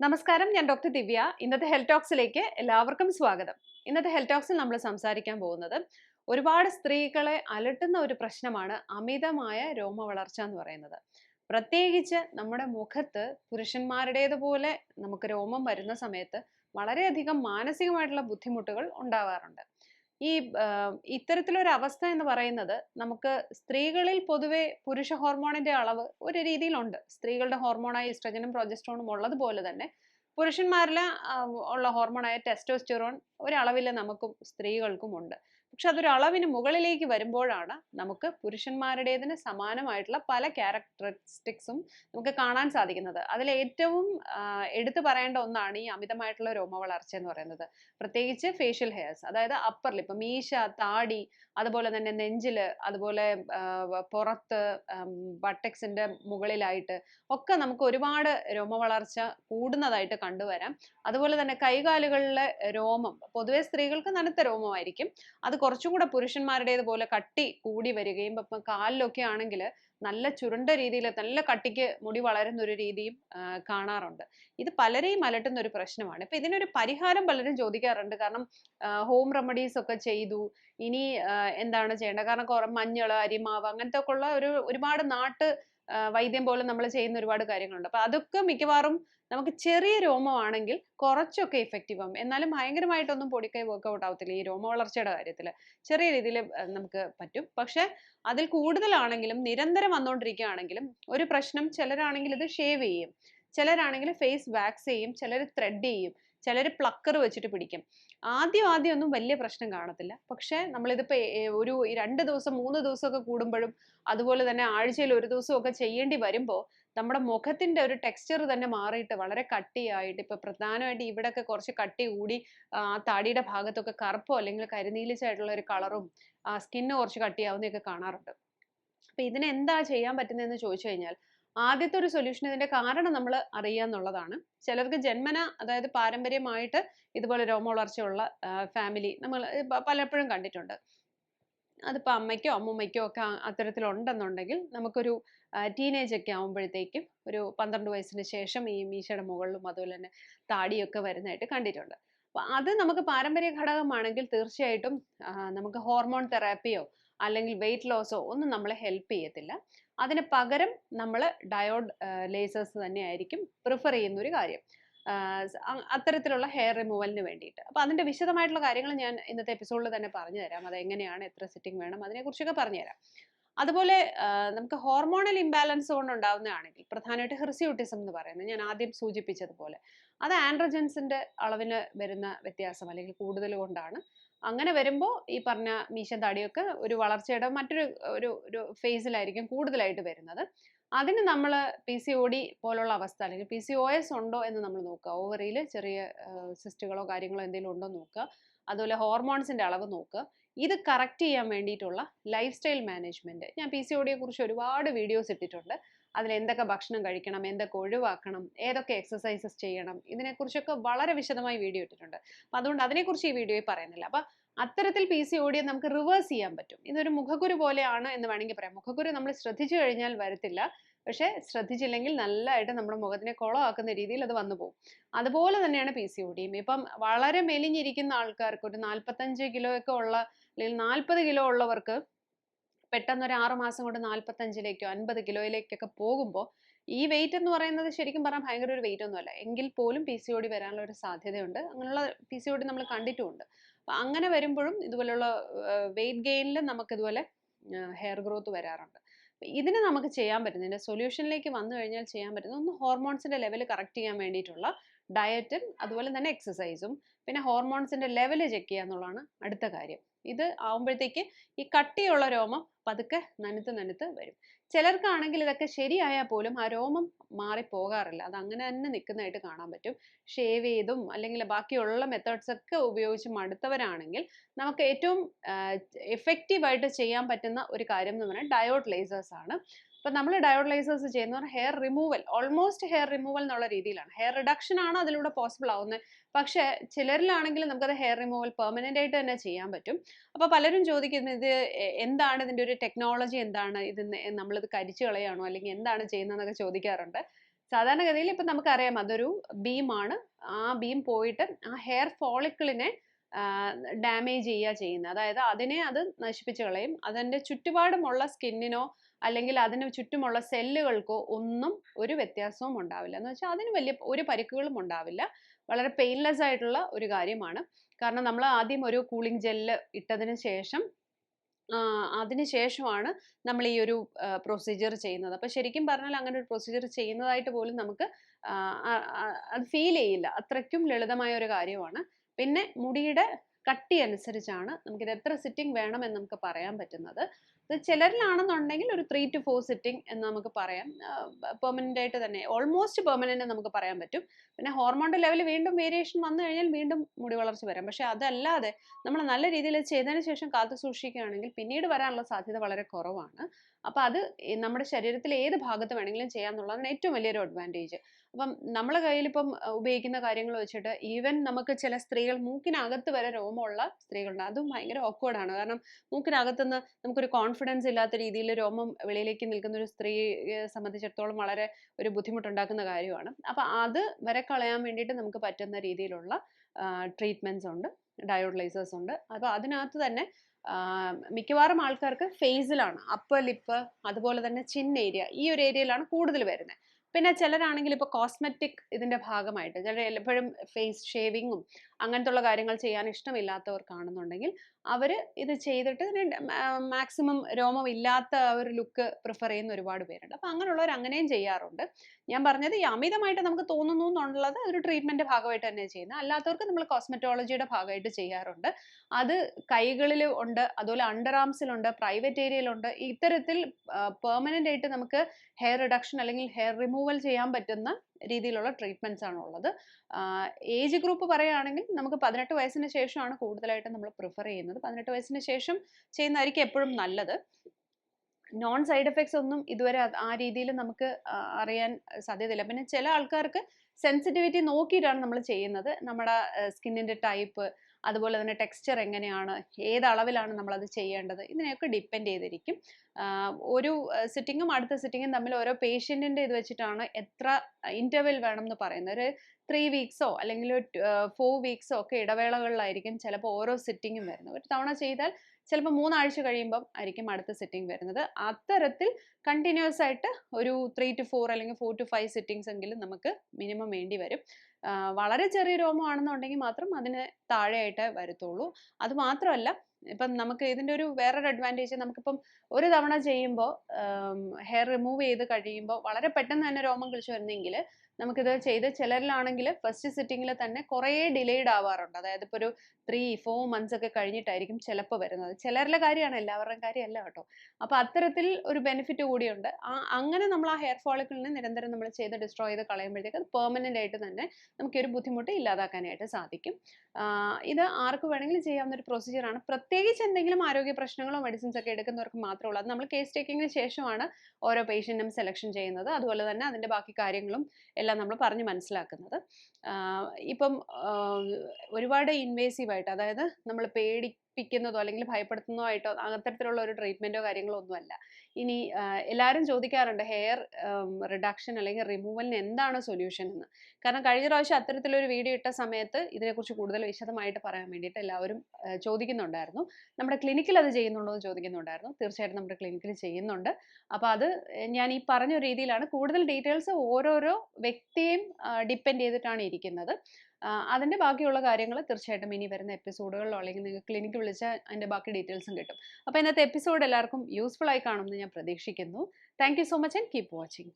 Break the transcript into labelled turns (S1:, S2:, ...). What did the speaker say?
S1: നമസ്കാരം ഞാൻ ഡോക്ടർ ദിവ്യ. ഇന്നത്തെ ഹെൽത്ത് ടോക്സിലേക്ക് എല്ലാവർക്കും സ്വാഗതം. ഇന്നത്തെ ഹെൽത്ത് ടോക്സിൽ നമ്മൾ സംസാരിക്കാൻ പോകുന്നത് ഒരുപാട് സ്ത്രീകളെ അലട്ടുന്ന ഒരു പ്രശ്നമാണ് അമിതമായ രോമ വളർച്ച എന്ന് പറയുന്നത്. പ്രത്യേകിച്ച് നമ്മുടെ മുഖത്ത് പുരുഷന്മാരുടേതുപോലെ നമുക്ക് രോമം വരുന്ന സമയത്ത് വളരെയധികം മാനസികമായിട്ടുള്ള ബുദ്ധിമുട്ടുകൾ ഉണ്ടാവാറുണ്ട്. ഈ ഇത്തരത്തിലൊരു അവസ്ഥ എന്ന് പറയുന്നത് നമുക്ക് സ്ത്രീകളിൽ പൊതുവെ പുരുഷ ഹോർമോണിന്റെ അളവ് ഒരു രീതിയിലുണ്ട്. സ്ത്രീകളുടെ ഹോർമോണായ ഇസ്ട്രജനും പ്രൊജസ്ട്രോണും ഉള്ളതുപോലെ തന്നെ പുരുഷന്മാരിലെ ഉള്ള ഹോർമോണായ ടെസ്റ്റോസ്റ്റിറോൺ ഒരളവിൽ നമുക്കും സ്ത്രീകൾക്കും ഉണ്ട്. പക്ഷെ അതൊരു അളവിന് മുകളിലേക്ക് വരുമ്പോഴാണ് നമുക്ക് പുരുഷന്മാരുടേതിന് സമാനമായിട്ടുള്ള പല ക്യാരക്ടറിസ്റ്റിക്സും നമുക്ക് കാണാൻ സാധിക്കുന്നത്. അതിൽ ഏറ്റവും എടുത്തു പറയേണ്ട ഒന്നാണ് ഈ അമിതമായിട്ടുള്ള രോമ വളർച്ച എന്ന് പറയുന്നത്. പ്രത്യേകിച്ച് ഫേഷ്യൽ ഹെയർസ് അതായത് അപ്പർ ലിപ്പ് മീശ താടി അതുപോലെ തന്നെ നെഞ്ചിൽ അതുപോലെ പുറത്ത് ബട്ടക്സിന്റെ മുകളിലായിട്ട് ഒക്കെ നമുക്ക് ഒരുപാട് രോമ വളർച്ച കൂടുന്നതായിട്ട് കണ്ടുവരാം. അതുപോലെ തന്നെ കൈകാലുകളിലെ രോമം പൊതുവെ സ്ത്രീകൾക്ക് നനുത്ത രോമമായിരിക്കും. അത് കുറച്ചും കൂടെ പുരുഷന്മാരുടേതുപോലെ കട്ടി കൂടി വരികയും ഇപ്പം കാലിലൊക്കെ ആണെങ്കിൽ നല്ല ചുരുണ്ട രീതിയിൽ നല്ല കട്ടിക്ക് മുടി വളരുന്ന ഒരു രീതിയും കാണാറുണ്ട്. ഇത് പലരെയും അലട്ടുന്ന ഒരു പ്രശ്നമാണ്. ഇപ്പൊ ഇതിനൊരു പരിഹാരം പലരും ചോദിക്കാറുണ്ട്. കാരണം ഹോം റെമഡീസ് ഒക്കെ ചെയ്തു. ഇനി എന്താണ് ചെയ്യേണ്ടത്? കാരണം കുറെ മഞ്ഞൾ അരിമാവ് അങ്ങനത്തെ ഒക്കെ ഉള്ള ഒരു ഒരുപാട് നാട്ട് വൈദ്യം പോലും നമ്മൾ ചെയ്യുന്ന ഒരുപാട് കാര്യങ്ങളുണ്ട്. അപ്പോൾ അതൊക്കെ മിക്കവാറും നമുക്ക് ചെറിയ രോമമാണെങ്കിൽ കുറച്ചൊക്കെ ഇഫക്റ്റീവ് ആവും. എന്നാലും ഭയങ്കരമായിട്ടൊന്നും പൊടിക്കൈ വർക്കൗട്ട് ആവത്തില്ല ഈ രോമ വളർച്ചയുടെ കാര്യത്തിൽ ചെറിയ രീതിയിൽ നമുക്ക് പറ്റും. പക്ഷെ അതിൽ കൂടുതലാണെങ്കിലും നിരന്തരം വന്നുകൊണ്ടിരിക്കുകയാണെങ്കിലും ഒരു പ്രശ്നം ചിലരാണെങ്കിൽ ഇത് ഷേവ് ചെയ്യും. ചിലരാണെങ്കിൽ ഫേസ് വാക്സ് ചെയ്യും ചിലർ ത്രെഡ് ചെയ്യും ചിലർ പ്ലക്കർ വെച്ചിട്ട് പിടിക്കും. ആദ്യം ആദ്യം ഒന്നും വലിയ പ്രശ്നം കാണത്തില്ല. പക്ഷേ നമ്മളിതിപ്പോൾ ഒരു രണ്ട് ദിവസം മൂന്ന് ദിവസമൊക്കെ കൂടുമ്പോഴും അതുപോലെ തന്നെ ആഴ്ചയിൽ ഒരു ദിവസമൊക്കെ ചെയ്യേണ്ടി വരുമ്പോൾ നമ്മുടെ മുഖത്തിന്റെ ഒരു ടെക്സ്ചർ തന്നെ മാറിയിട്ട് വളരെ കട്ടിയായിട്ട് ഇപ്പോൾ പ്രധാനമായിട്ട് ഇവിടെയൊക്കെ കുറച്ച് കട്ടി കൂടി ആ താടിയുടെ ഭാഗത്തൊക്കെ കറുപ്പോ അല്ലെങ്കിൽ കരിനീലിച്ചായിട്ടുള്ള ഒരു കളറും സ്കിന്ന് കുറച്ച് കട്ടിയാവുന്നതൊക്കെ കാണാറുണ്ട്. അപ്പം ഇതിനെന്താ ചെയ്യാൻ പറ്റുന്നതെന്ന് ചോദിച്ചു കഴിഞ്ഞാൽ ആദ്യത്തെ ഒരു സൊല്യൂഷൻ ഇതിന്റെ കാരണം നമ്മൾ അറിയുക എന്നുള്ളതാണ്. ചിലർക്ക് ജന്മന അതായത് പാരമ്പര്യമായിട്ട് ഇതുപോലെ രോമവളർച്ചയുള്ള ഫാമിലി നമ്മൾ പലപ്പോഴും കണ്ടിട്ടുണ്ട്. അതിപ്പോൾ അമ്മയ്ക്കോ അമ്മൂമ്മയ്ക്കോ ഒക്കെ അത്തരത്തിലുണ്ടെന്നുണ്ടെങ്കിൽ നമുക്കൊരു ടീനേജ് ഒക്കെ ആകുമ്പോഴത്തേക്കും ഒരു പന്ത്രണ്ട് വയസ്സിന് ശേഷം ഈ മീശയുടെ മുകളിലും അതുപോലെ തന്നെ താടിയൊക്കെ വരുന്നതായിട്ട് കണ്ടിട്ടുണ്ട്. അപ്പോൾ അത് നമുക്ക് പാരമ്പര്യ ഘടകമാണെങ്കിൽ തീർച്ചയായിട്ടും നമുക്ക് ഹോർമോൺ തെറാപ്പിയോ അല്ലെങ്കിൽ വെയിറ്റ് ലോസോ ഒന്നും നമ്മളെ ഹെൽപ്പ് ചെയ്യത്തില്ല. അതിന് പകരം നമ്മൾ ഡയോഡ് ലേസേഴ്സ് തന്നെയായിരിക്കും പ്രിഫർ ചെയ്യുന്ന ഒരു കാര്യം അത്തരത്തിലുള്ള ഹെയർ റിമൂവലിന് വേണ്ടിയിട്ട്. അപ്പോൾ അതിന്റെ വിശദമായിട്ടുള്ള കാര്യങ്ങൾ ഞാൻ ഇന്നത്തെ എപ്പിസോഡിൽ തന്നെ പറഞ്ഞു തരാം. അത് എങ്ങനെയാണ് എത്ര സിറ്റിംഗ് വേണം അതിനെക്കുറിച്ചൊക്കെ പറഞ്ഞു തരാം. അതുപോലെ നമുക്ക് ഹോർമോണൽ ഇംബാലൻസ് കൊണ്ട് ഉണ്ടാവുന്നതാണെങ്കിൽ പ്രധാനമായിട്ട് ഹിർസിയൂട്ടിസം എന്ന് പറയുന്നത് ഞാൻ ആദ്യം സൂചിപ്പിച്ചതുപോലെ. അത് ആൻഡ്രജൻസിന്റെ അളവിന് വരുന്ന വ്യത്യാസം അല്ലെങ്കിൽ കൂടുതൽ കൊണ്ടാണ് അങ്ങനെ വരുമ്പോൾ ഈ പറഞ്ഞ മീശ താടിയൊക്കെ ഒരു വളർച്ചയുടെ മറ്റൊരു ഒരു ഒരു ഫേസിലായിരിക്കും കൂടുതലായിട്ട് വരുന്നത്. അതിന് നമ്മൾ പി സി ഒ ഡി പോലുള്ള അവസ്ഥ അല്ലെങ്കിൽ പി സി ഒ എസ് ഉണ്ടോ എന്ന് നമ്മൾ നോക്കുക. ഓവറിയിൽ ചെറിയ സിസ്റ്റുകളോ കാര്യങ്ങളോ എന്തെങ്കിലും ഉണ്ടോ നോക്കുക. അതുപോലെ ഹോർമോൺസിന്റെ അളവ് നോക്കുക. ഇത് കറക്റ്റ് ചെയ്യാൻ വേണ്ടിയിട്ടുള്ള ലൈഫ് സ്റ്റൈൽ മാനേജ്മെന്റ് ഞാൻ പി സി ഒ ഡിയെ കുറിച്ച് ഒരുപാട് വീഡിയോസ് ഇട്ടിട്ടുണ്ട്. അതിൽ എന്തൊക്കെ ഭക്ഷണം കഴിക്കണം എന്തൊക്കെ ഒഴിവാക്കണം ഏതൊക്കെ എക്സസൈസസ് ചെയ്യണം ഇതിനെക്കുറിച്ചൊക്കെ വളരെ വിശദമായി വീഡിയോ ഇട്ടിട്ടുണ്ട്. അപ്പം അതുകൊണ്ട് അതിനെക്കുറിച്ച് ഈ വീഡിയോയിൽ പറയുന്നില്ല. അപ്പം അത്തരത്തിൽ പി സി ഓടിയെ നമുക്ക് റിവേഴ്സ് ചെയ്യാൻ പറ്റും. ഇതൊരു മുഖക്കുരു പോലെയാണ് എന്ന് വേണമെങ്കിൽ പറയാം. മുഖക്കുരു നമ്മൾ ശ്രദ്ധിച്ചു കഴിഞ്ഞാൽ വരത്തില്ല. പക്ഷേ ശ്രദ്ധിച്ചില്ലെങ്കിൽ നല്ലതായിട്ട് നമ്മുടെ മുഖത്തിനെ കുളമാക്കുന്ന രീതിയിൽ അത് വന്നു പോകും. അതുപോലെ തന്നെയാണ് പി സി ഒ ഇപ്പം വളരെ മെലിഞ്ഞിരിക്കുന്ന ആൾക്കാർക്ക് ഒരു നാൽപ്പത്തഞ്ച് കിലോയൊക്കെ ഉള്ള അല്ലെങ്കിൽ നാൽപ്പത് കിലോ ഉള്ളവർക്ക് പെട്ടെന്ന് ഒരു ആറ് മാസം കൊണ്ട് നാൽപ്പത്തഞ്ചിലേക്കോ അൻപത് കിലോയിലേക്കൊക്കെ പോകുമ്പോൾ ഈ വെയിറ്റ് എന്ന് പറയുന്നത് ശരിക്കും പറഞ്ഞാൽ ഭയങ്കര ഒരു വെയിറ്റ് ഒന്നുമല്ല. എങ്കിൽ പോലും പി സി ഒ ഡി വരാനുള്ള ഒരു സാധ്യതയുണ്ട്. അങ്ങനെയുള്ള പി സി ഒ ഡി നമ്മൾ കണ്ടിട്ടുമുണ്ട്. അപ്പം അങ്ങനെ വരുമ്പോഴും ഇതുപോലെയുള്ള വെയിറ്റ് ഗെയിനിൽ നമുക്ക് ഇതുപോലെ ഹെയർ ഗ്രോത്ത് വരാറുണ്ട്. ഇതിന് നമുക്ക് ചെയ്യാൻ പറ്റുന്നതിന്റെ സൊല്യൂഷനിലേക്ക് വന്നു കഴിഞ്ഞാൽ ചെയ്യാൻ പറ്റുന്നത് ഒന്ന് ഹോർമോൺസിന്റെ ലെവൽ കറക്റ്റ് ചെയ്യാൻ വേണ്ടിയിട്ടുള്ള ഡയറ്റും അതുപോലെ തന്നെ എക്സസൈസും പിന്നെ ഹോർമോൺസിന്റെ ലെവൽ ചെക്ക് ചെയ്യുക എന്നുള്ളതാണ് അടുത്ത കാര്യം. ഇത് ആവുമ്പോഴത്തേക്ക് ഈ കട്ടിയുള്ള രോമം പതുക്കെ നനുത്ത് നനുത്ത് വരും. ചിലർക്കാണെങ്കിൽ ഇതൊക്കെ ശരിയായാൽ പോലും ആ രോമം മാറിപ്പോകാറില്ല. അത് അങ്ങനെ തന്നെ നിൽക്കുന്നതായിട്ട് കാണാൻ പറ്റും. ഷേവ് ചെയ്തും അല്ലെങ്കിൽ ബാക്കിയുള്ള മെത്തേഡ്സ് ഒക്കെ ഉപയോഗിച്ച് മടുത്തവരാണെങ്കിൽ നമുക്ക് ഏറ്റവും എഫക്റ്റീവായിട്ട് ചെയ്യാൻ പറ്റുന്ന ഒരു കാര്യം എന്ന് പറഞ്ഞാൽ ഡയോഡ് ലേസേഴ്സ് ആണ്. അപ്പം നമ്മൾ ഡയോഡ് ലേസേഴ്സ് ചെയ്യുന്ന hair removal almost hair removal എന്നുള്ള രീതിയിലാണ്. ഹെയർ റിഡക്ഷൻ ആണ് അതിലൂടെ പോസിബിൾ ആവുന്നത്. പക്ഷേ ചിലരിലാണെങ്കിൽ നമുക്കത് ഹെയർ റിമൂവൽ പെർമനന്റ് ആയിട്ട് തന്നെ ചെയ്യാൻ പറ്റും. അപ്പോൾ പലരും ചോദിക്കുന്നത് ഇത് എന്താണ് ഇതിന്റെ ഒരു ടെക്നോളജി എന്താണ് ഇത് നമ്മളിത് കരിച്ചു കളയാണോ അല്ലെങ്കിൽ എന്താണ് ചെയ്യുന്നതെന്നൊക്കെ ചോദിക്കാറുണ്ട്. സാധാരണഗതിയിൽ ഇപ്പം നമുക്കറിയാം അതൊരു ബീമാണ്. ആ ബീം പോയിട്ട് ആ ഹെയർ ഫോളിക്കിളിനെ ഡാമേജ് ചെയ്യുക ചെയ്യുന്നത്. അതായത് അതിനെ അത് നശിപ്പിച്ച് കളയും. അതിന്റെ ചുറ്റുപാടുമുള്ള സ്കിന്നിനോ അല്ലെങ്കിൽ അതിന് ചുറ്റുമുള്ള സെല്ലുകൾക്കോ ഒന്നും ഒരു വ്യത്യാസവും ഉണ്ടാവില്ല. എന്ന് വെച്ചാൽ അതിന് വലിയ ഒരു പരിക്കുകളും ഉണ്ടാവില്ല. വളരെ പെയിൻലെസ് ആയിട്ടുള്ള ഒരു കാര്യമാണ്. കാരണം നമ്മൾ ആദ്യം ഒരു കൂളിംഗ് ജെല്ല് ഇട്ടതിന് ശേഷം അതിന് ശേഷമാണ് നമ്മൾ ഈ ഒരു പ്രൊസീജിയർ ചെയ്യുന്നത്. അപ്പോൾ ശരിക്കും പറഞ്ഞാൽ അങ്ങനെ ഒരു പ്രൊസീജിയർ ചെയ്യുന്നതായിട്ട് പോലും നമുക്ക് അത് ഫീൽ ചെയ്യില്ല. അത്രയ്ക്കും ലളിതമായ ഒരു കാര്യമാണ്. പിന്നെ മുടിയുടെ കട്ടി അനുസരിച്ചാണ് നമുക്കിത് എത്ര സിറ്റിംഗ് വേണമെന്ന് നമുക്ക് പറയാൻ പറ്റുന്നത്. ഇത് ചിലരിലാണെന്നുണ്ടെങ്കിൽ ഒരു ത്രീ ടു ഫോർ സിറ്റിംഗ് എന്ന് നമുക്ക് പറയാം. പെർമനന്റ് ആയിട്ട് തന്നെ ഓൾമോസ്റ്റ് പെർമനന്റ് നമുക്ക് പറയാൻ പറ്റും. പിന്നെ ഹോർമോണിന്റെ ലെവൽ വീണ്ടും വേരിയേഷൻ വന്നു കഴിഞ്ഞാൽ വീണ്ടും മുടി വളർച്ച വരാം. പക്ഷെ അതല്ലാതെ നമ്മൾ നല്ല രീതിയിൽ ചെയ്തതിന് ശേഷം കാത്തു സൂക്ഷിക്കുകയാണെങ്കിൽ പിന്നീട് വരാനുള്ള സാധ്യത വളരെ കുറവാണ്. അപ്പോൾ അത് നമ്മുടെ ശരീരത്തിൽ ഏത് ഭാഗത്ത് വേണമെങ്കിലും ചെയ്യാമെന്നുള്ളതാണ് ഏറ്റവും വലിയൊരു അഡ്വാന്റേജ് അപ്പം നമ്മളെ കയ്യിൽ ഇപ്പം ഉപയോഗിക്കുന്ന കാര്യങ്ങൾ വെച്ചിട്ട് ഈവൻ നമുക്ക് ചില സ്ത്രീകൾ മൂക്കിനകത്ത് വരെ രോമമുള്ള സ്ത്രീകളുണ്ട്. അതും ഭയങ്കര ഓക്വേർഡാണ് കാരണം മൂക്കിനകത്തുനിന്ന് നമുക്കൊരു കോൺഫിഡൻസ് ഇല്ലാത്ത രീതിയിൽ രോമം വെളിയിലേക്ക് നിൽക്കുന്ന ഒരു സ്ത്രീയെ സംബന്ധിച്ചിടത്തോളം വളരെ ഒരു ബുദ്ധിമുട്ടുണ്ടാക്കുന്ന കാര്യമാണ്. അപ്പം അത് വരെ കളയാൻ വേണ്ടിയിട്ട് നമുക്ക് പറ്റുന്ന രീതിയിലുള്ള ട്രീറ്റ്മെന്റ്സ് ഉണ്ട്. ഡയോഡ്ലൈസേഴ്സ് ഉണ്ട്. അപ്പോൾ അതിനകത്ത് തന്നെ മിക്കവാറും ആൾക്കാർക്ക് ഫേസിലാണ് അപ്പർ ലിപ്പ് അതുപോലെ തന്നെ ചിൻ ഏരിയ ഈ ഒരു ഏരിയയിലാണ് കൂടുതൽ വരുന്നത് പിന്നെ ചിലരാണെങ്കിൽ ഇപ്പോൾ കോസ്മെറ്റിക് ഇതിന്റെ ഭാഗമായിട്ട് ചിലർ എപ്പോഴും ഫേസ് ഷേവിങ്ങും അങ്ങനത്തുള്ള കാര്യങ്ങൾ ചെയ്യാൻ ഇഷ്ടമില്ലാത്തവർ കാണുന്നുണ്ടെങ്കിൽ അവർ ഇത് ചെയ്തിട്ട് മാക്സിമം രോമം ഇല്ലാത്ത ഒരു ലുക്ക് പ്രിഫർ ചെയ്യുന്ന ഒരുപാട് പേരുണ്ട്. അപ്പോൾ അങ്ങനെയുള്ളവർ അങ്ങനെയും ചെയ്യാറുണ്ട്. ഞാൻ പറഞ്ഞത് ഈ അമിതമായിട്ട് നമുക്ക് തോന്നുന്നു എന്നുള്ളത് ഒരു ട്രീറ്റ്മെന്റ് ഭാഗമായിട്ട് തന്നെ ചെയ്യുന്നത്. അല്ലാത്തവർക്ക് നമ്മൾ കോസ്മെറ്റോളജിയുടെ ഭാഗമായിട്ട് ചെയ്യാറുണ്ട്. അത് കൈകളിൽ ഉണ്ട് അതുപോലെ അണ്ടർ ആംസിലുണ്ട് പ്രൈവറ്റ് ഏരിയയിലുണ്ട് ഇത്തരത്തിൽ പെർമനന്റ് ആയിട്ട് നമുക്ക് ഹെയർ റിഡക്ഷൻ അല്ലെങ്കിൽ ഹെയർ റിമൂവൽ ചെയ്യാൻ പറ്റുന്ന രീതിയിലുള്ള ട്രീറ്റ്മെന്റ്സ് ആണ് ഉള്ളത്. ഏജ് ഗ്രൂപ്പ് പറയുകയാണെങ്കിൽ നമുക്ക് പതിനെട്ട് വയസ്സിന് ശേഷമാണ് കൂടുതലായിട്ട് നമ്മൾ പ്രിഫർ ചെയ്യുന്നത്. പതിനെട്ട് വയസ്സിന് ശേഷം ചെയ്യുന്നതായിരിക്കും എപ്പോഴും നല്ലത്. നോൺ സൈഡ് എഫക്ട്സ് ഒന്നും ഇതുവരെ ആ രീതിയിൽ നമുക്ക് അറിയാൻ സാധ്യതയില്ല. പിന്നെ ചില ആൾക്കാർക്ക് സെൻസിറ്റിവിറ്റി നോക്കിയിട്ടാണ് നമ്മൾ ചെയ്യുന്നത്. നമ്മുടെ സ്കിന്നിന്റെ ടൈപ്പ് അതുപോലെ തന്നെ ടെക്സ്ചർ എങ്ങനെയാണ് ഏത് അളവിലാണ് നമ്മളത് ചെയ്യേണ്ടത് ഇതിനെയൊക്കെ ഡിപ്പെൻഡ് ചെയ്തിരിക്കും. ഒരു സിറ്റിങ്ങും അടുത്ത സിറ്റിങ്ങും തമ്മിൽ ഓരോ പേഷ്യന്റിന്റെ ഇത് വെച്ചിട്ടാണ് എത്ര ഇന്റർവെൽ വേണം എന്ന് പറയുന്നത്. ഒരു ത്രീ വീക്സോ അല്ലെങ്കിൽ ഫോർ വീക്സോ ഒക്കെ ഇടവേളകളിലായിരിക്കും ചിലപ്പോൾ ഓരോ സിറ്റിങ്ങും വരുന്നത്. ഒരു തവണ ചെയ്താൽ ചിലപ്പോൾ മൂന്നാഴ്ച കഴിയുമ്പം ആയിരിക്കും അടുത്ത സിറ്റിംഗ് വരുന്നത്. അത്തരത്തിൽ കണ്ടിന്യൂസ് ആയിട്ട് ഒരു ത്രീ ടു ഫോർ അല്ലെങ്കിൽ ഫോർ ടു ഫൈവ് സിറ്റിങ്സ് എങ്കിലും നമുക്ക് മിനിമം വേണ്ടി വരും. വളരെ ചെറിയ രോമമാണെന്നുണ്ടെങ്കിൽ മാത്രം അതിന് താഴെയായിട്ട് വരത്തുള്ളൂ. അത് മാത്രമല്ല ഇപ്പം നമുക്ക് ഇതിന്റെ ഒരു വേറൊരു അഡ്വാന്റേജ് നമുക്കിപ്പം ഒരു തവണ ചെയ്യുമ്പോൾ ഹെയർ റിമൂവ് ചെയ്ത് കഴിയുമ്പോൾ വളരെ പെട്ടെന്ന് തന്നെ രോമം കിളിച്ചു വരുന്നെങ്കിൽ നമുക്കിത് ചെയ്ത് ചിലരിലാണെങ്കിൽ ഫസ്റ്റ് സിറ്റിങ്ങിൽ തന്നെ കുറേ ഡിലേഡ് ആവാറുണ്ട്. അതായത് ഇപ്പോൾ ഒരു ത്രീ ഫോർ മന്ത്സ് ഒക്കെ കഴിഞ്ഞിട്ടായിരിക്കും ചിലപ്പോൾ വരുന്നത്. ചിലരിലെ കാര്യമാണ് എല്ലാവരുടെയും കാര്യമല്ല കേട്ടോ. അപ്പോൾ അത്തരത്തിൽ ഒരു ബെനിഫിറ്റ് കൂടിയുണ്ട്. ആ അങ്ങനെ നമ്മൾ ആ ഹെയർ ഫോളിക്കിളിനെ നിരന്തരം നമ്മൾ ചെയ്ത് ഡിസ്ട്രോയ് ചെയ്ത് കളയുമ്പോഴത്തേക്ക് അത് പെർമനന്റ് ആയിട്ട് തന്നെ നമുക്കൊരു ബുദ്ധിമുട്ട് ഇല്ലാതാക്കാനായിട്ട് സാധിക്കും. ഇത് ആർക്ക് വേണമെങ്കിലും ചെയ്യാവുന്ന ഒരു പ്രൊസീജിയറാണ് പ്രത്യേകിച്ച് എന്തെങ്കിലും ആരോഗ്യ പ്രശ്നങ്ങളോ മെഡിസിൻസ് ഒക്കെ എടുക്കുന്നവർക്ക് മാത്രമേ ഉള്ളൂ. അത് നമ്മൾ കേസ് ടേക്കിങ്ങിന് ശേഷമാണ് ഓരോ പേഷ്യന്റും സെലക്ഷൻ ചെയ്യുന്നത്. അതുപോലെ തന്നെ അതിന്റെ ബാക്കി കാര്യങ്ങളും എല്ലാം നമ്മൾ പറഞ്ഞ് മനസ്സിലാക്കുന്നത്. ഇപ്പം ഒരുപാട് ഇൻവേസീവായിട്ട് അതായത് നമ്മൾ പേടിപ്പിക്കുന്നതോ അല്ലെങ്കിൽ ഭയപ്പെടുത്തുന്നതോ ആയിട്ടോ അത്തരത്തിലുള്ള ഒരു ട്രീറ്റ്മെന്റോ കാര്യങ്ങളോ ഒന്നുമല്ല ഇനി എല്ലാവരും ചോദിക്കാറുണ്ട് ഹെയർ റിഡക്ഷൻ അല്ലെങ്കിൽ റിമൂവലിന് എന്താണ് സൊല്യൂഷൻ എന്ന്. കാരണം കഴിഞ്ഞ പ്രാവശ്യം അത്തരത്തിലൊരു വീഡിയോ ഇട്ട സമയത്ത് ഇതിനെക്കുറിച്ച് കൂടുതൽ വിശദമായിട്ട് പറയാൻ വേണ്ടിയിട്ട് എല്ലാവരും ചോദിക്കുന്നുണ്ടായിരുന്നു. നമ്മുടെ ക്ലിനിക്കിൽ അത് ചെയ്യുന്നുണ്ടോ എന്ന് ചോദിക്കുന്നുണ്ടായിരുന്നു. തീർച്ചയായിട്ടും നമ്മുടെ ക്ലിനിക്കിൽ ചെയ്യുന്നുണ്ട്. അപ്പോൾ അത് ഞാൻ ഈ പറഞ്ഞ രീതിയിലാണ് കൂടുതൽ ഡീറ്റെയിൽസ് ഓരോരോ വ്യക്തിയെയും ഡിപ്പെൻഡ് ചെയ്തിട്ടാണ് ഇരിക്കുന്നത്. അതിന്റെ ബാക്കിയുള്ള കാര്യങ്ങൾ തീർച്ചയായിട്ടും ഇനി വരുന്ന എപ്പിസോഡുകളിലോ അല്ലെങ്കിൽ നിങ്ങൾ ക്ലിനിക്ക് വിളിച്ചാൽ അതിന്റെ ബാക്കി ഡീറ്റെയിൽസും കിട്ടും. അപ്പോൾ ഇന്നത്തെ എപ്പിസോഡ് എല്ലാവർക്കും യൂസ്ഫുൾ ആയി കാണുമെന്ന് ഞാൻ പ്രതീക്ഷിക്കുന്നു. Thank so much and keep watching